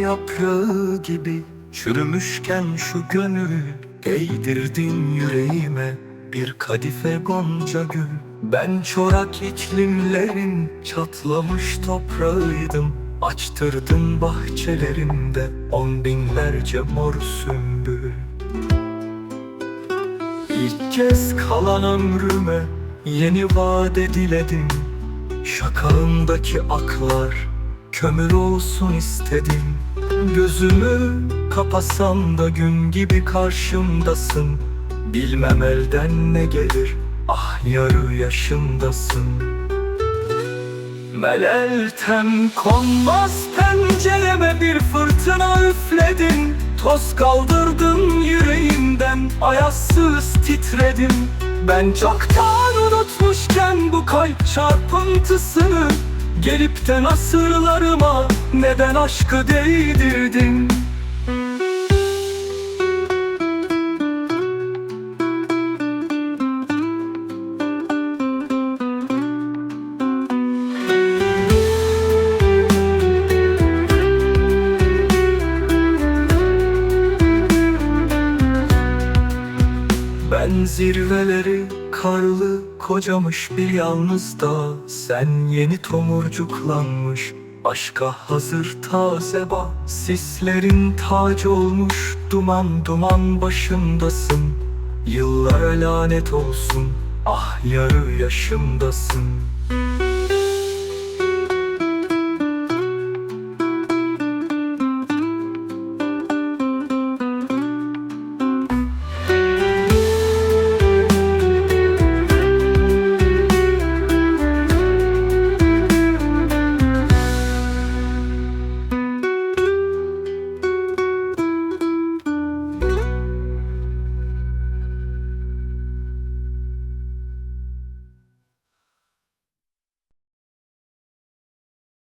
yaprağı gibi Çürümüşken şu gönül Eğdirdin yüreğime Bir kadife gonca gül. Ben çorak iklimlerin Çatlamış toprağıydım. Açtırdın bahçelerinde On binlerce mor sümbül. İlk kez kalan ömrüme Yeni vade diledim Şakağımdaki aklar Kömür olsun istedim. Gözümü kapasam da gün gibi karşımdasın. Bilmem elden ne gelir. Ah yarı yaşındasın. Meleltem konmaz pencereme bir fırtına üfledin. Toz kaldırdın yüreğimden Ayazsız titredim Ben çoktan unutmuşken bu kalp çarpıntısını Gelip de nasırlarıma neden aşkı değdirdin Ben zirveleri karlı kocamış bir yalnız dağ Sen yeni tomurcuklanmış aşka hazır taze bağ Sislerin tacı olmuş duman duman başındasın. Yıllara lanet olsun ah yarı yaşımdasın